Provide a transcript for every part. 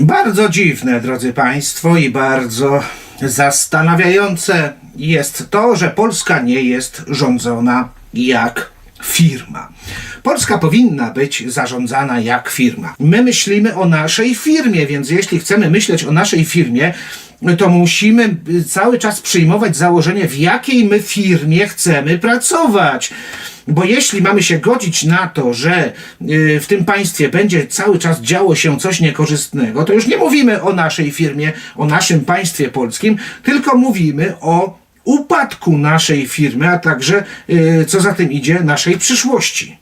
Bardzo dziwne, drodzy Państwo, i bardzo zastanawiające jest to, że Polska nie jest rządzona jak firma. Polska powinna być zarządzana jak firma. My myślimy o naszej firmie, więc jeśli chcemy myśleć o naszej firmie, to musimy cały czas przyjmować założenie, w jakiej my firmie chcemy pracować. Bo jeśli mamy się godzić na to, że y, w tym państwie będzie cały czas działo się coś niekorzystnego, to już nie mówimy o naszej firmie, o naszym państwie polskim, tylko mówimy o upadku naszej firmy, a także, y, co za tym idzie, naszej przyszłości.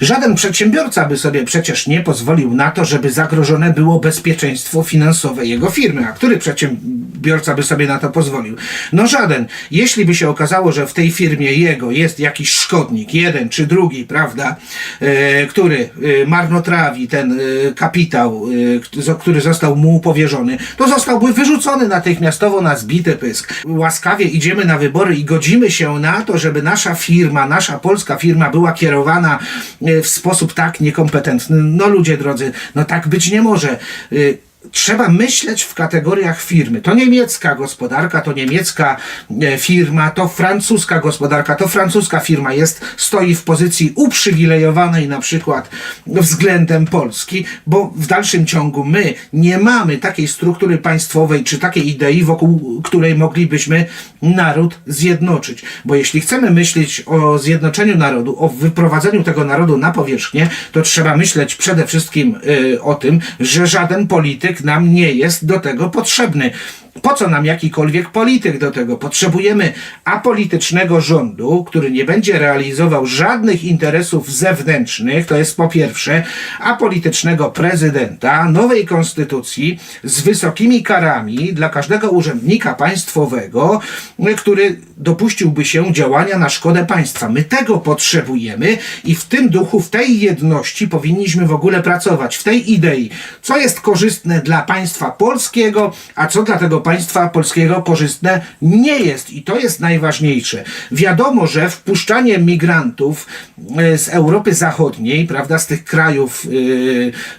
Żaden przedsiębiorca by sobie przecież nie pozwolił na to, żeby zagrożone było bezpieczeństwo finansowe jego firmy. A który przedsiębiorca by sobie na to pozwolił? No żaden. Jeśli by się okazało, że w tej firmie jego jest jakiś szkodnik, jeden czy drugi, prawda, e, który e, marnotrawi ten e, kapitał, kt- który został mu powierzony, to zostałby wyrzucony natychmiastowo na zbity pysk. Łaskawie idziemy na wybory i godzimy się na to, żeby nasza firma, nasza polska firma była kierowana e, w sposób tak niekompetentny. No ludzie drodzy, no tak być nie może. Trzeba myśleć w kategoriach firmy. To niemiecka gospodarka, to niemiecka e, firma, to francuska gospodarka, to francuska firma jest, stoi w pozycji uprzywilejowanej na przykład względem Polski, bo w dalszym ciągu my nie mamy takiej struktury państwowej czy takiej idei, wokół której moglibyśmy naród zjednoczyć. Bo jeśli chcemy myśleć o zjednoczeniu narodu, o wyprowadzeniu tego narodu na powierzchnię, to trzeba myśleć przede wszystkim y, o tym, że żaden polityk nam nie jest do tego potrzebny. Po co nam jakikolwiek polityk do tego? Potrzebujemy apolitycznego rządu, który nie będzie realizował żadnych interesów zewnętrznych, to jest po pierwsze, apolitycznego prezydenta, nowej konstytucji z wysokimi karami dla każdego urzędnika państwowego, który dopuściłby się działania na szkodę państwa. My tego potrzebujemy i w tym duchu, w tej jedności powinniśmy w ogóle pracować, w tej idei, co jest korzystne dla państwa polskiego, a co dla tego państwa polskiego korzystne nie jest. I to jest najważniejsze. Wiadomo, że wpuszczanie migrantów e, z Europy Zachodniej, prawda, z tych krajów,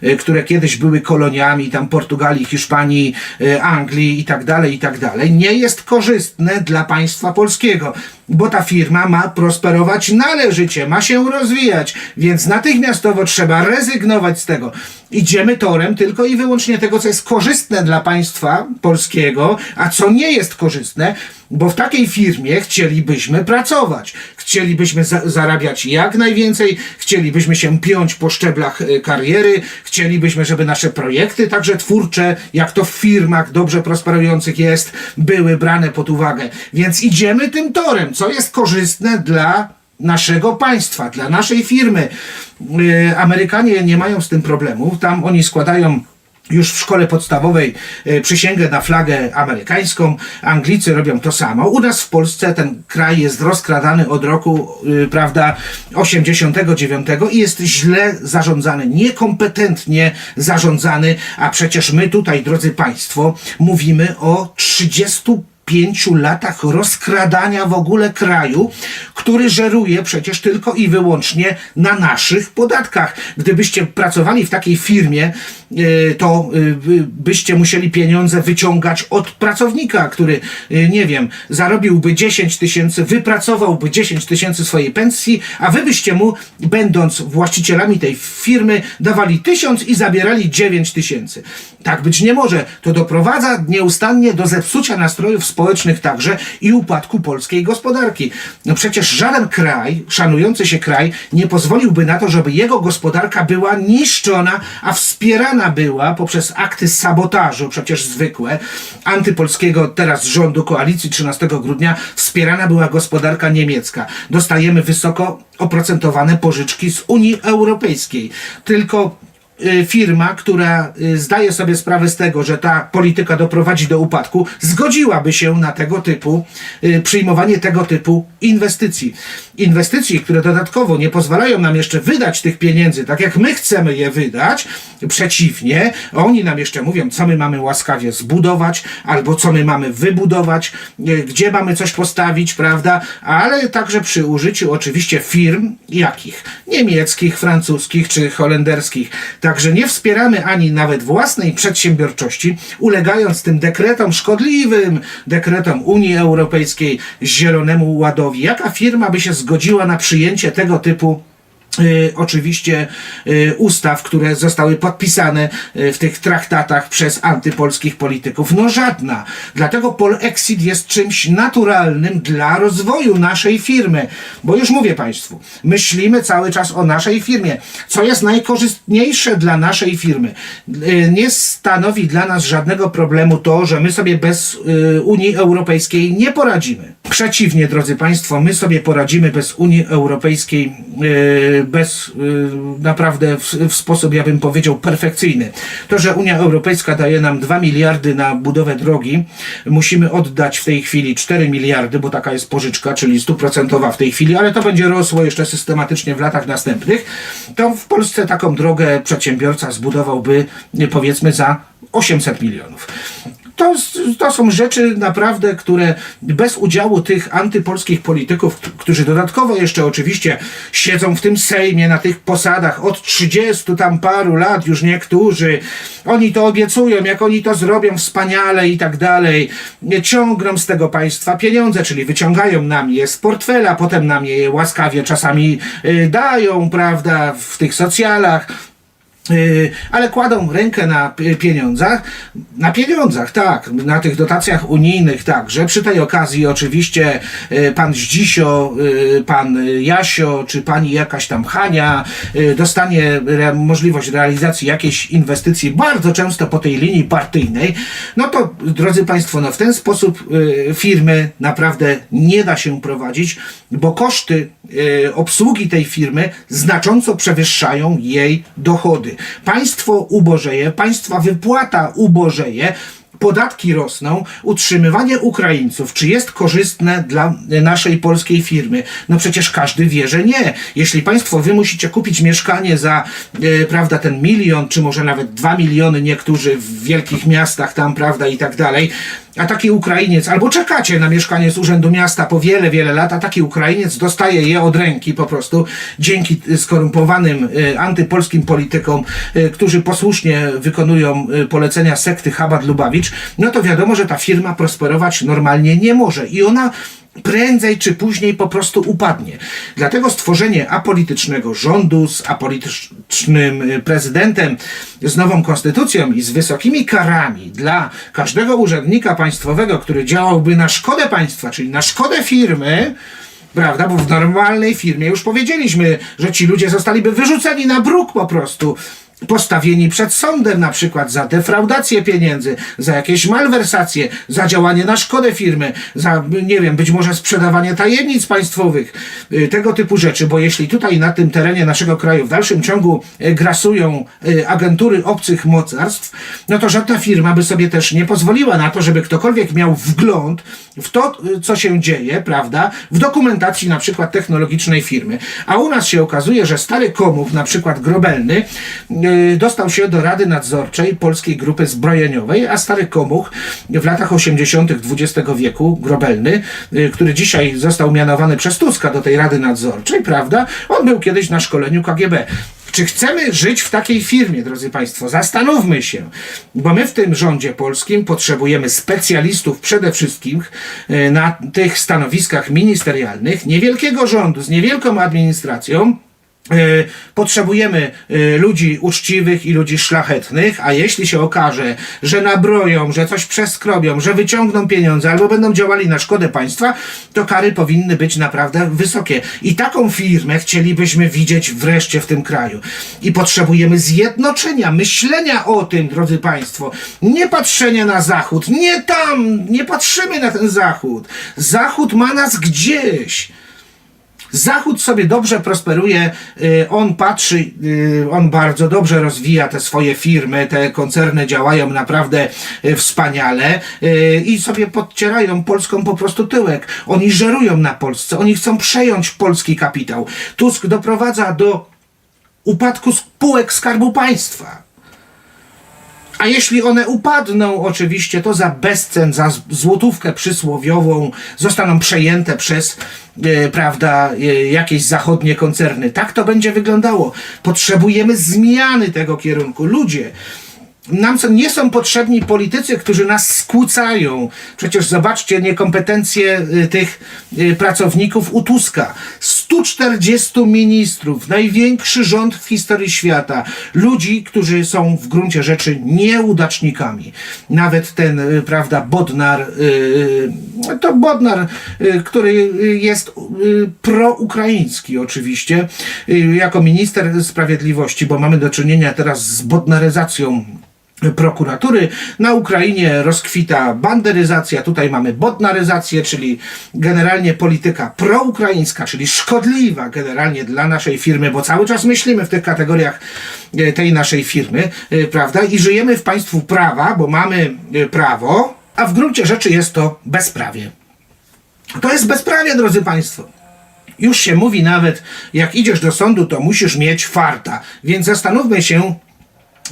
e, e, które kiedyś były koloniami, tam Portugalii, Hiszpanii, Anglii i tak dalej, i tak dalej, nie jest korzystne dla państwa polskiego, bo ta firma ma prosperować należycie, ma się rozwijać, więc natychmiastowo trzeba rezygnować z tego. Idziemy torem tylko i wyłącznie tego, co jest korzystne dla państwa polskiego, a co nie jest korzystne, bo w takiej firmie chcielibyśmy pracować. Chcielibyśmy za zarabiać jak najwięcej, chcielibyśmy się piąć po szczeblach y, kariery, chcielibyśmy, żeby nasze projekty, także twórcze, jak to w firmach dobrze prosperujących jest, były brane pod uwagę. Więc idziemy tym torem, co jest korzystne dla naszego państwa, dla naszej firmy. Yy, Amerykanie nie mają z tym problemu. Tam oni składają już w szkole podstawowej e, przysięgę na flagę amerykańską. Anglicy robią to samo. U nas w Polsce ten kraj jest rozkradany od roku, y, prawda, 89 i jest źle zarządzany, niekompetentnie zarządzany, a przecież my tutaj, drodzy Państwo, mówimy o 30 pięciu latach rozkradania w ogóle kraju, który żeruje przecież tylko i wyłącznie na naszych podatkach. Gdybyście pracowali w takiej firmie, e, to e, by- byście musieli pieniądze wyciągać od pracownika, który, e, nie wiem, zarobiłby 10 tysięcy, wypracowałby 10 tysięcy swojej pensji, a wy byście mu, będąc właścicielami tej firmy, dawali tysiąc i zabierali 9 tysięcy. Tak być nie może. To doprowadza nieustannie do zepsucia nastrojów społecznych także i upadku polskiej gospodarki. No przecież żaden kraj, szanujący się kraj, nie pozwoliłby na to, żeby jego gospodarka była niszczona, a wspierana była poprzez akty sabotażu, przecież zwykłe, antypolskiego teraz rządu koalicji 13 grudnia, wspierana była gospodarka niemiecka. Dostajemy wysoko oprocentowane pożyczki z Unii Europejskiej. Tylko firma, która y, zdaje sobie sprawę z tego, że ta polityka doprowadzi do upadku, zgodziłaby się na tego typu, y, przyjmowanie tego typu inwestycji. Inwestycji, które dodatkowo nie pozwalają nam jeszcze wydać tych pieniędzy, tak jak my chcemy je wydać, przeciwnie, oni nam jeszcze mówią, co my mamy łaskawie zbudować, albo co my mamy wybudować, y, gdzie mamy coś postawić, prawda, ale także przy użyciu oczywiście firm, jakich? Niemieckich, francuskich czy holenderskich. Także nie wspieramy ani nawet własnej przedsiębiorczości, ulegając tym dekretom szkodliwym, dekretom Unii Europejskiej, Zielonemu Ładowi. Jaka firma by się zgodziła na przyjęcie tego typu Y, oczywiście y, ustaw, które zostały podpisane y, w tych traktatach przez antypolskich polityków. No żadna. Dlatego Polexit jest czymś naturalnym dla rozwoju naszej firmy. Bo już mówię Państwu, myślimy cały czas o naszej firmie. Co jest najkorzystniejsze dla naszej firmy? Nie stanowi dla nas żadnego problemu to, że my sobie bez Unii Europejskiej nie poradzimy. Przeciwnie, drodzy Państwo, my sobie poradzimy bez Unii Europejskiej bez y, naprawdę w, w sposób, ja bym powiedział, perfekcyjny. To, że Unia Europejska daje nam 2 miliardy na budowę drogi, musimy oddać w tej chwili 4 miliardy, bo taka jest pożyczka, czyli stuprocentowa w tej chwili, ale to będzie rosło jeszcze systematycznie w latach następnych. To w Polsce taką drogę przedsiębiorca zbudowałby, powiedzmy, za 800 milionów. To, to są rzeczy naprawdę, które bez udziału tych antypolskich polityków, którzy dodatkowo jeszcze oczywiście siedzą w tym Sejmie, na tych posadach od 30 tam paru lat już niektórzy, oni to obiecują, jak oni to zrobią wspaniale i tak dalej, ciągną z tego państwa pieniądze, czyli wyciągają nam je z portfela, potem nam je łaskawie czasami y, dają, prawda, w tych socjalach, ale kładą rękę na pieniądzach, na pieniądzach, tak, na tych dotacjach unijnych także. Przy tej okazji oczywiście yy, pan Zdzisio, yy, pan Jasio, czy pani jakaś tam Hania yy, dostanie re- możliwość realizacji jakiejś inwestycji bardzo często po tej linii partyjnej. No to, drodzy Państwo, no w ten sposób yy, firmy naprawdę nie da się prowadzić, bo koszty yy, obsługi tej firmy znacząco przewyższają jej dochody. Państwo ubożeje, państwa wypłata ubożeje, podatki rosną, utrzymywanie Ukraińców, czy jest korzystne dla naszej polskiej firmy? No przecież każdy wie, że nie. Jeśli Państwo wy musicie kupić mieszkanie za, e, prawda, ten milion, czy może nawet dwa miliony niektórzy w wielkich miastach tam, prawda, i tak dalej, a taki Ukrainiec, albo czekacie na mieszkanie z Urzędu Miasta po wiele, wiele lat, a taki Ukrainiec dostaje je od ręki po prostu dzięki skorumpowanym y, antypolskim politykom, y, którzy posłusznie wykonują y, polecenia sekty Chabad Lubawicz, no to wiadomo, że ta firma prosperować normalnie nie może i ona prędzej czy później po prostu upadnie. Dlatego stworzenie apolitycznego rządu z apolitycznym y, prezydentem, z nową konstytucją i z wysokimi karami dla każdego urzędnika państwowego, który działałby na szkodę państwa, czyli na szkodę firmy, Prawda? Bo w normalnej firmie już powiedzieliśmy, że ci ludzie zostaliby wyrzuceni na bruk po prostu. Postawieni przed sądem na przykład za defraudację pieniędzy, za jakieś malwersacje, za działanie na szkodę firmy, za, nie wiem, być może sprzedawanie tajemnic państwowych, y, tego typu rzeczy, bo jeśli tutaj na tym terenie naszego kraju w dalszym ciągu y, grasują y, agentury obcych mocarstw, no to żadna firma by sobie też nie pozwoliła na to, żeby ktokolwiek miał wgląd w to, co się dzieje, prawda, w dokumentacji na przykład technologicznej firmy. A u nas się okazuje, że stary komów, na przykład Grobelny, dostał się do Rady Nadzorczej Polskiej Grupy Zbrojeniowej, a stary komuch w latach 80. XX wieku, Grobelny, y, który dzisiaj został mianowany przez Tuska do tej Rady Nadzorczej, prawda, on był kiedyś na szkoleniu KGB. Czy chcemy żyć w takiej firmie, drodzy Państwo? Zastanówmy się, bo my w tym rządzie polskim potrzebujemy specjalistów przede wszystkim e, na tych stanowiskach ministerialnych, niewielkiego rządu z niewielką administracją. E, Potrzebujemy e, ludzi uczciwych i ludzi szlachetnych, a jeśli się okaże, że nabroją, że coś przeskrobią, że wyciągną pieniądze albo będą działali na szkodę państwa, to kary powinny być naprawdę wysokie. I taką firmę chcielibyśmy widzieć wreszcie w tym kraju. I potrzebujemy zjednoczenia, myślenia o tym, drodzy Państwo. Nie patrzenia na Zachód, nie tam, nie patrzymy na ten Zachód. Zachód ma nas gdzieś. Zachód sobie dobrze prosperuje, y, on patrzy, y, on bardzo dobrze rozwija te swoje firmy, te koncerny działają naprawdę y, wspaniale i sobie podcierają Polską po prostu tyłek. Oni żerują na Polsce, oni chcą przejąć polski kapitał. Tusk doprowadza do upadku spółek Skarbu Państwa. A jeśli one upadną, oczywiście, to za bezcen, za złotówkę przysłowiową zostaną przejęte przez, e, prawda, e, jakieś zachodnie koncerny. Tak to będzie wyglądało. Potrzebujemy zmiany tego kierunku. Ludzie, nam są, nie są potrzebni politycy, którzy nas skłócają. Przecież zobaczcie niekompetencje y, tych y, pracowników u Tuska. 140 ministrów, największy rząd w historii świata. Ludzi, którzy są w gruncie rzeczy nieudacznikami. Nawet ten, y, prawda, Bodnar, to Bodnar, który jest proukraiński oczywiście, jako minister sprawiedliwości, bo mamy do czynienia teraz z bodnaryzacją prokuratury. Na Ukrainie rozkwita banderyzacja, tutaj mamy bodnaryzację, czyli generalnie polityka proukraińska, czyli szkodliwa generalnie dla naszej firmy, bo cały czas myślimy w tych kategoriach e, tej naszej firmy, e, prawda? I żyjemy w państwu prawa, bo mamy e, prawo, a w gruncie rzeczy jest to bezprawie. To jest bezprawie, drodzy Państwo. Już się mówi nawet, jak idziesz do sądu, to musisz mieć farta. Więc zastanówmy się,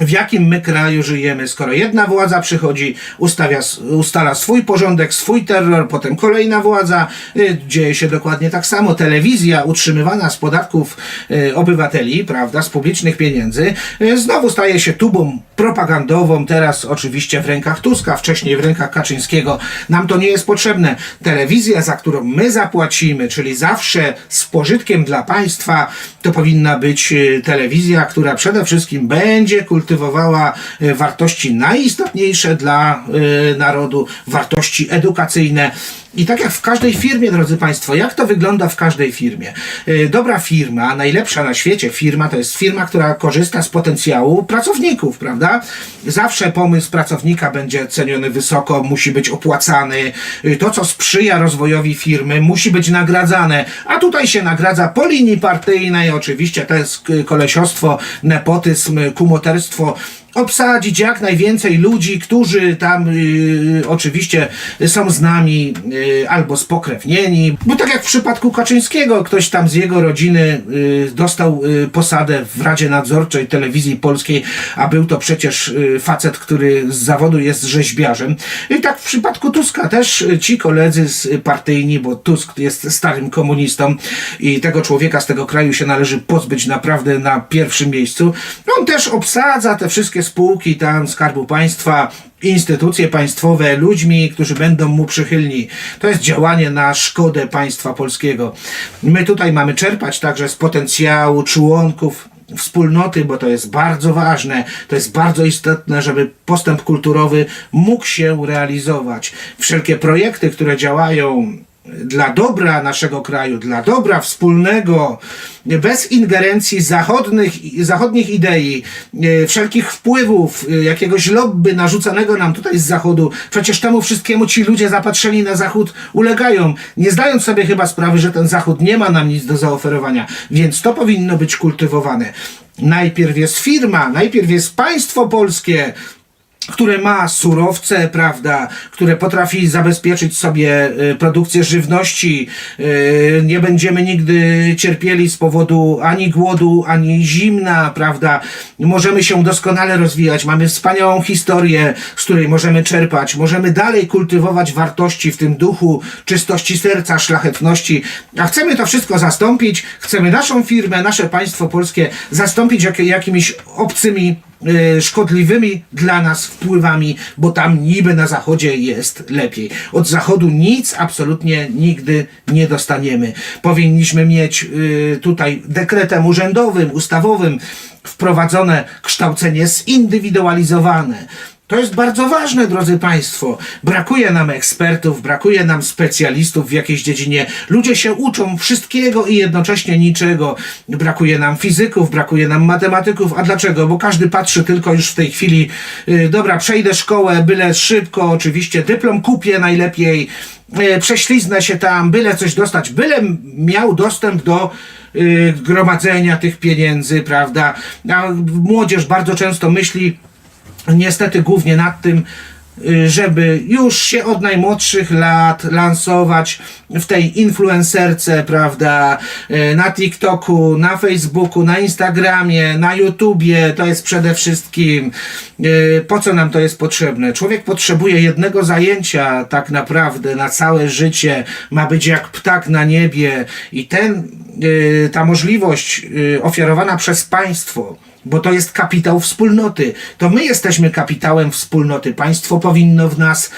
w jakim my kraju żyjemy, skoro jedna władza przychodzi, ustawia, ustala swój porządek, swój terror, potem kolejna władza, y, dzieje się dokładnie tak samo. Telewizja utrzymywana z podatków y, obywateli, prawda, z publicznych pieniędzy, y, znowu staje się tubą propagandową, teraz oczywiście w rękach Tuska, wcześniej w rękach Kaczyńskiego. Nam to nie jest potrzebne. Telewizja, za którą my zapłacimy, czyli zawsze z pożytkiem dla państwa, to powinna być y, telewizja, która przede wszystkim będzie kultywowała y, wartości najistotniejsze dla y, narodu, wartości edukacyjne. I tak jak w każdej firmie, drodzy Państwo, jak to wygląda w każdej firmie? Y, Dobra firma, najlepsza na świecie firma, to jest firma, która korzysta z potencjału pracowników, prawda? Zawsze pomysł pracownika będzie ceniony wysoko, musi być opłacany. To, co sprzyja rozwojowi firmy, musi być nagradzane. A tutaj się nagradza po linii partyjnej, oczywiście to jest kolesiostwo, nepotyzm, y, kumoterstwo obsadzić jak najwięcej ludzi, którzy tam y, oczywiście są z nami y, albo spokrewnieni. Bo tak jak w przypadku Kaczyńskiego, ktoś tam z jego rodziny y, dostał y, posadę w Radzie Nadzorczej Telewizji Polskiej, a był to przecież y, facet, który z zawodu jest rzeźbiarzem. I tak w przypadku Tuska też y, ci koledzy z partyjni, bo Tusk jest starym komunistą i tego człowieka z tego kraju się należy pozbyć naprawdę na pierwszym miejscu. On też obsadza te wszystkie spółki tam Skarbu Państwa, instytucje państwowe ludźmi, którzy będą mu przychylni. To jest działanie na szkodę państwa polskiego. My tutaj mamy czerpać także z potencjału członków wspólnoty, bo to jest bardzo ważne, to jest bardzo istotne, żeby postęp kulturowy mógł się realizować. Wszelkie projekty, które działają dla dobra naszego kraju, dla dobra wspólnego, bez ingerencji zachodnich, zachodnich idei, e, wszelkich wpływów, e, jakiegoś lobby narzucanego nam tutaj z zachodu. Przecież temu wszystkiemu ci ludzie zapatrzeni na zachód ulegają, nie zdając sobie chyba sprawy, że ten zachód nie ma nam nic do zaoferowania, więc to powinno być kultywowane. Najpierw jest firma, najpierw jest państwo polskie, które ma surowce, prawda, które potrafi zabezpieczyć sobie y, produkcję żywności. Y, Nie będziemy nigdy cierpieli z powodu ani głodu, ani zimna, prawda. Możemy się doskonale rozwijać, mamy wspaniałą historię, z której możemy czerpać. Możemy dalej kultywować wartości w tym duchu czystości serca, szlachetności. A chcemy to wszystko zastąpić, chcemy naszą firmę, nasze państwo polskie zastąpić jak, jakimiś obcymi szkodliwymi dla nas wpływami, bo tam niby na zachodzie jest lepiej. Od zachodu nic absolutnie nigdy nie dostaniemy. Powinniśmy mieć y, tutaj dekretem urzędowym, ustawowym wprowadzone kształcenie zindywidualizowane. To jest bardzo ważne, drodzy Państwo. Brakuje nam ekspertów, brakuje nam specjalistów w jakiejś dziedzinie. Ludzie się uczą wszystkiego i jednocześnie niczego. Brakuje nam fizyków, brakuje nam matematyków. A dlaczego? Bo każdy patrzy tylko już w tej chwili, yy, dobra, przejdę szkołę, byle szybko, oczywiście, dyplom kupię najlepiej, yy, prześliznę się tam, byle coś dostać, byle miał dostęp do yy, gromadzenia tych pieniędzy, prawda? A młodzież bardzo często myśli, niestety głównie nad tym, y, żeby już się od najmłodszych lat lansować w tej influencerce, prawda, y, na TikToku, na Facebooku, na Instagramie, na YouTubie, to jest przede wszystkim, y, po co nam to jest potrzebne? Człowiek potrzebuje jednego zajęcia tak naprawdę na całe życie, ma być jak ptak na niebie. I ten, ta możliwość ofiarowana przez państwo, bo to jest kapitał wspólnoty. To my jesteśmy kapitałem wspólnoty. Państwo powinno w nas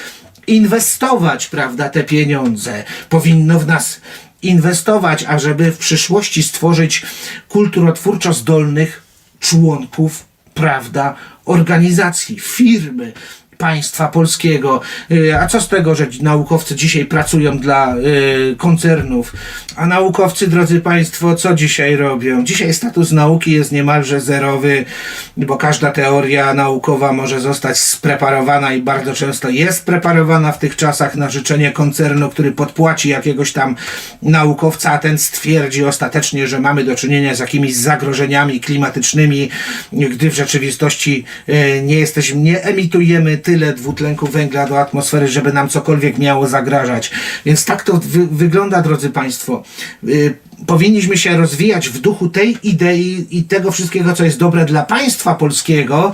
inwestować, prawda, te pieniądze. Powinno w nas inwestować, ażeby w przyszłości stworzyć kulturotwórczo zdolnych członków, prawda, organizacji, firmy państwa polskiego. Y, A co z tego, że naukowcy dzisiaj pracują dla y, koncernów? A naukowcy, drodzy Państwo, co dzisiaj robią? Dzisiaj status nauki jest niemalże zerowy, bo każda teoria naukowa może zostać spreparowana i bardzo często jest preparowana w tych czasach na życzenie koncernu, który podpłaci jakiegoś tam naukowca, a ten stwierdzi ostatecznie, że mamy do czynienia z jakimiś zagrożeniami klimatycznymi, gdy w rzeczywistości e, nie jesteśmy, nie emitujemy tyle dwutlenku węgla do atmosfery, żeby nam cokolwiek miało zagrażać. Więc tak to wy wygląda, drodzy Państwo. Y, Powinniśmy się rozwijać w duchu tej idei i tego wszystkiego, co jest dobre dla państwa polskiego,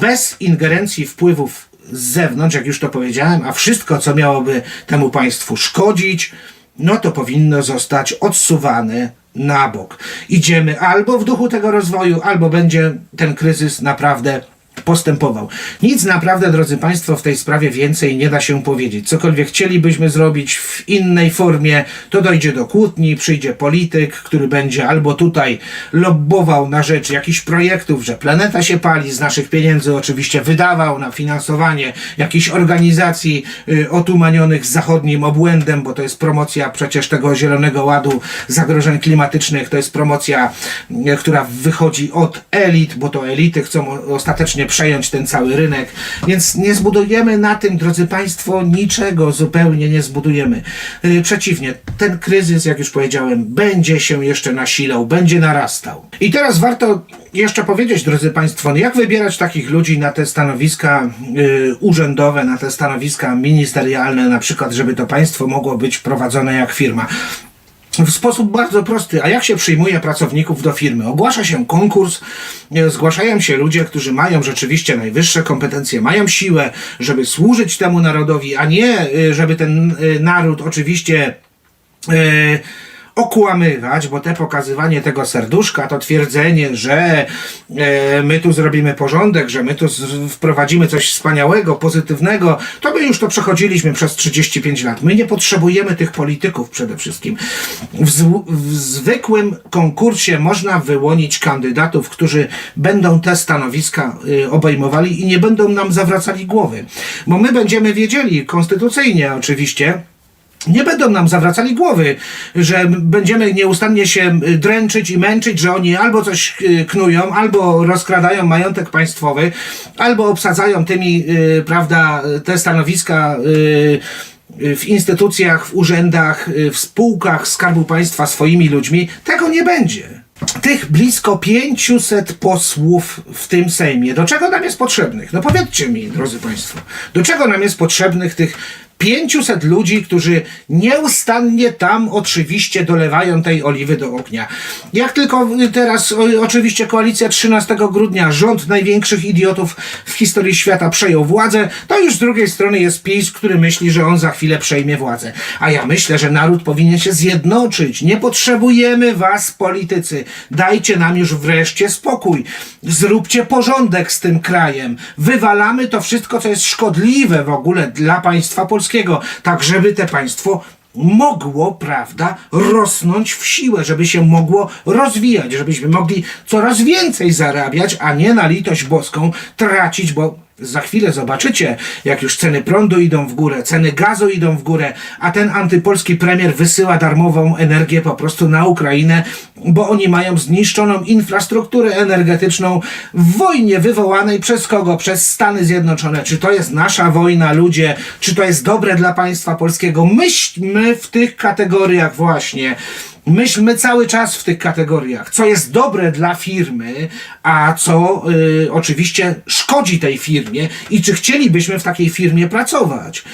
bez ingerencji wpływów z zewnątrz, jak już to powiedziałem, a wszystko, co miałoby temu państwu szkodzić, no to powinno zostać odsuwane na bok. Idziemy albo w duchu tego rozwoju, albo będzie ten kryzys naprawdę postępował. Nic naprawdę, drodzy Państwo, w tej sprawie więcej nie da się powiedzieć. Cokolwiek chcielibyśmy zrobić w innej formie, to dojdzie do kłótni, przyjdzie polityk, który będzie albo tutaj lobbował na rzecz jakichś projektów, że planeta się pali, z naszych pieniędzy oczywiście wydawał na finansowanie jakichś organizacji y, otumanionych zachodnim obłędem, bo to jest promocja przecież tego Zielonego Ładu, zagrożeń klimatycznych, to jest promocja, y, która wychodzi od elit, bo to elity chcą ostatecznie przejąć ten cały rynek, więc nie zbudujemy na tym, drodzy Państwo, niczego zupełnie nie zbudujemy. Yy, Przeciwnie, ten kryzys, jak już powiedziałem, będzie się jeszcze nasilał, będzie narastał. I teraz warto jeszcze powiedzieć, drodzy Państwo, no jak wybierać takich ludzi na te stanowiska yy, urzędowe, na te stanowiska ministerialne, na przykład, żeby to państwo mogło być prowadzone jak firma. W sposób bardzo prosty. A jak się przyjmuje pracowników do firmy? Ogłasza się konkurs, e, zgłaszają się ludzie, którzy mają rzeczywiście najwyższe kompetencje, mają siłę, żeby służyć temu narodowi, a nie e, żeby ten e, naród oczywiście e, okłamywać, bo te pokazywanie tego serduszka, to twierdzenie, że e, my tu zrobimy porządek, że my tu wprowadzimy coś wspaniałego, pozytywnego, to my już to przechodziliśmy przez 35 lat. My nie potrzebujemy tych polityków przede wszystkim. W, w zwykłym konkursie można wyłonić kandydatów, którzy będą te stanowiska y, obejmowali i nie będą nam zawracali głowy. Bo my będziemy wiedzieli, konstytucyjnie oczywiście, nie będą nam zawracali głowy, że będziemy nieustannie się dręczyć i męczyć, że oni albo coś y, knują, albo rozkradają majątek państwowy, albo obsadzają tymi, y, prawda, te stanowiska y, w instytucjach, w urzędach, w spółkach Skarbu Państwa swoimi ludźmi. Tego nie będzie. Tych blisko 500 posłów w tym Sejmie, do czego nam jest potrzebnych? No powiedzcie mi, drodzy Państwo, do czego nam jest potrzebnych tych 500 ludzi, którzy nieustannie tam oczywiście dolewają tej oliwy do ognia. Jak tylko teraz oczywiście koalicja 13 grudnia, rząd największych idiotów w historii świata przejął władzę, to już z drugiej strony jest PiS, który myśli, że on za chwilę przejmie władzę. A ja myślę, że naród powinien się zjednoczyć. Nie potrzebujemy was, politycy. Dajcie nam już wreszcie spokój. Zróbcie porządek z tym krajem. Wywalamy to wszystko, co jest szkodliwe w ogóle dla państwa polskiego, tak żeby te państwo mogło, prawda, rosnąć w siłę, żeby się mogło rozwijać, żebyśmy mogli coraz więcej zarabiać, a nie na litość boską tracić, bo za chwilę zobaczycie, jak już ceny prądu idą w górę, ceny gazu idą w górę, a ten antypolski premier wysyła darmową energię po prostu na Ukrainę, bo oni mają zniszczoną infrastrukturę energetyczną w wojnie wywołanej przez kogo? Przez Stany Zjednoczone. Czy to jest nasza wojna, ludzie? Czy to jest dobre dla państwa polskiego? Myślmy w tych kategoriach właśnie. Myślmy cały czas w tych kategoriach, co jest dobre dla firmy, a co y, oczywiście szkodzi tej firmie i czy chcielibyśmy w takiej firmie pracować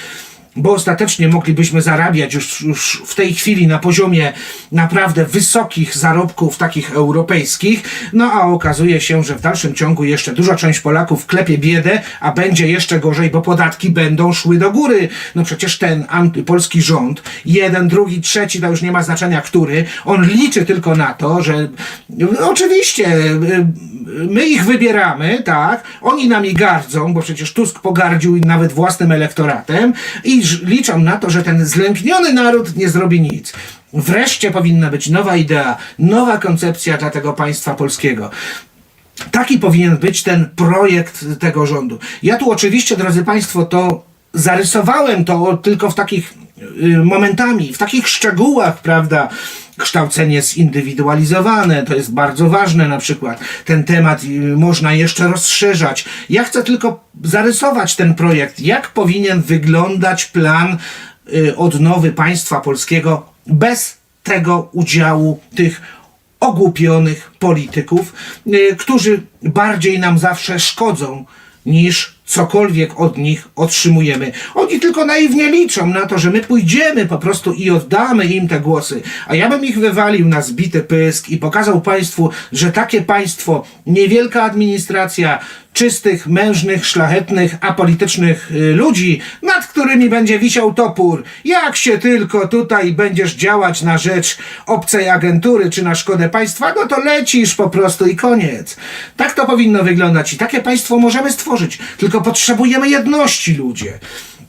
bo ostatecznie moglibyśmy zarabiać już, już w tej chwili na poziomie naprawdę wysokich zarobków, takich europejskich, no a okazuje się, że w dalszym ciągu jeszcze duża część Polaków klepie biedę, a będzie jeszcze gorzej, bo podatki będą szły do góry. No przecież ten antypolski rząd, jeden, drugi, trzeci, to już nie ma znaczenia który, on liczy tylko na to, że oczywiście y, my ich wybieramy, tak, oni nami gardzą, bo przecież Tusk pogardził nawet własnym elektoratem i liczą na to, że ten zlękniony naród nie zrobi nic. Wreszcie powinna być nowa idea, nowa koncepcja dla tego państwa polskiego. Taki powinien być ten projekt tego rządu. Ja tu oczywiście, drodzy Państwo, to zarysowałem to tylko w takich y, momentami, w takich szczegółach, prawda? Kształcenie zindywidualizowane, to jest bardzo ważne na przykład. Ten temat y, można jeszcze rozszerzać. Ja chcę tylko zarysować ten projekt, jak powinien wyglądać plan y, odnowy państwa polskiego bez tego udziału tych ogłupionych polityków, y, którzy bardziej nam zawsze szkodzą niż cokolwiek od nich otrzymujemy. Oni tylko naiwnie liczą na to, że my pójdziemy po prostu i oddamy im te głosy. A ja bym ich wywalił na zbity pysk i pokazał Państwu, że takie państwo, niewielka administracja, czystych, mężnych, szlachetnych, apolitycznych y, ludzi, nad którymi będzie wisiał topór. Jak się tylko tutaj będziesz działać na rzecz obcej agentury czy na szkodę państwa, no to lecisz po prostu i koniec. Tak to powinno wyglądać i takie państwo możemy stworzyć. Tylko potrzebujemy jedności, ludzie.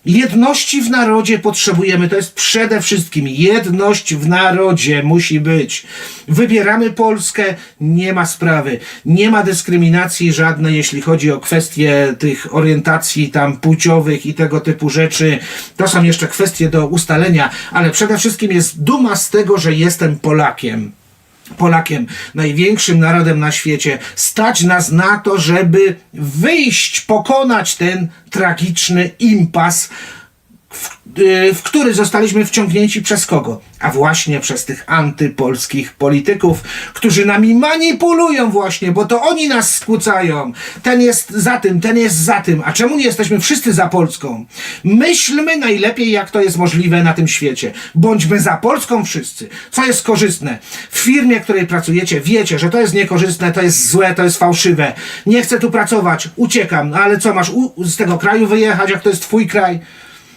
Jedności w narodzie potrzebujemy, to jest przede wszystkim jedność w narodzie musi być. Wybieramy Polskę, nie ma sprawy, nie ma dyskryminacji żadnej, jeśli chodzi o kwestie tych orientacji tam płciowych i tego typu rzeczy. To są jeszcze kwestie do ustalenia, ale przede wszystkim jest duma z tego, że jestem Polakiem. Polakiem, największym narodem na świecie, stać nas na to, żeby wyjść, pokonać ten tragiczny impas, w, y, w który zostaliśmy wciągnięci przez kogo? A właśnie przez tych antypolskich polityków, którzy nami manipulują właśnie, bo to oni nas skłócają. Ten jest za tym, ten jest za tym. A czemu nie jesteśmy wszyscy za Polską? Myślmy najlepiej, jak to jest możliwe na tym świecie. Bądźmy za Polską wszyscy. Co jest korzystne? W firmie, w której pracujecie, wiecie, że to jest niekorzystne, to jest złe, to jest fałszywe. Nie chcę tu pracować, uciekam. No ale co, masz z tego kraju wyjechać, jak to jest twój kraj?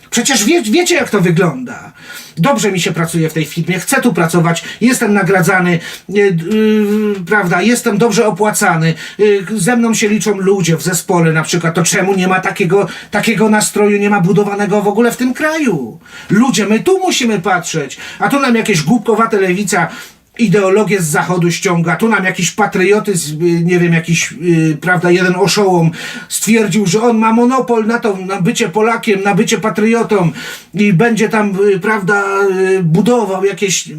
Przecież wie, wiecie, jak to wygląda. Dobrze mi się pracuje w tej firmie, chcę tu pracować, jestem nagradzany, yy, yy, prawda, jestem dobrze opłacany, yy, ze mną się liczą ludzie w zespole na przykład. To czemu nie ma takiego, takiego nastroju, nie ma budowanego w ogóle w tym kraju? Ludzie, my tu musimy patrzeć, a tu nam jakieś głupkowate lewica ideologię z zachodu ściąga, tu nam jakiś patriotyzm, y, nie wiem, jakiś, y, prawda, jeden oszołom stwierdził, że on ma monopol na to, na bycie Polakiem, na bycie patriotą i będzie tam, y, prawda, y, budował jakieś,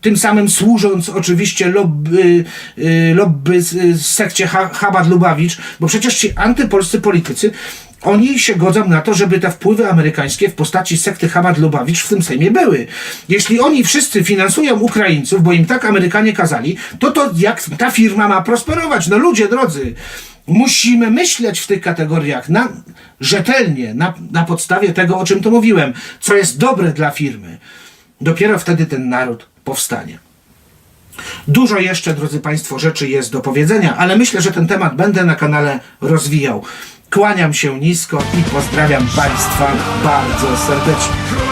tym samym służąc oczywiście lobby, y, lobby z, z sekcie Ha- Chabad-Lubawicz, bo przecież ci antypolscy politycy oni się godzą na to, żeby te wpływy amerykańskie w postaci sekty Chabad-Lubawicz w tym Sejmie były. Jeśli oni wszyscy finansują Ukraińców, bo im tak Amerykanie kazali, to to jak ta firma ma prosperować? No ludzie drodzy, musimy myśleć w tych kategoriach na, rzetelnie, na, na podstawie tego, o czym tu mówiłem, co jest dobre dla firmy. Dopiero wtedy ten naród powstanie. Dużo jeszcze, drodzy Państwo, rzeczy jest do powiedzenia, ale myślę, że ten temat będę na kanale rozwijał. Kłaniam się nisko i pozdrawiam Państwa bardzo serdecznie.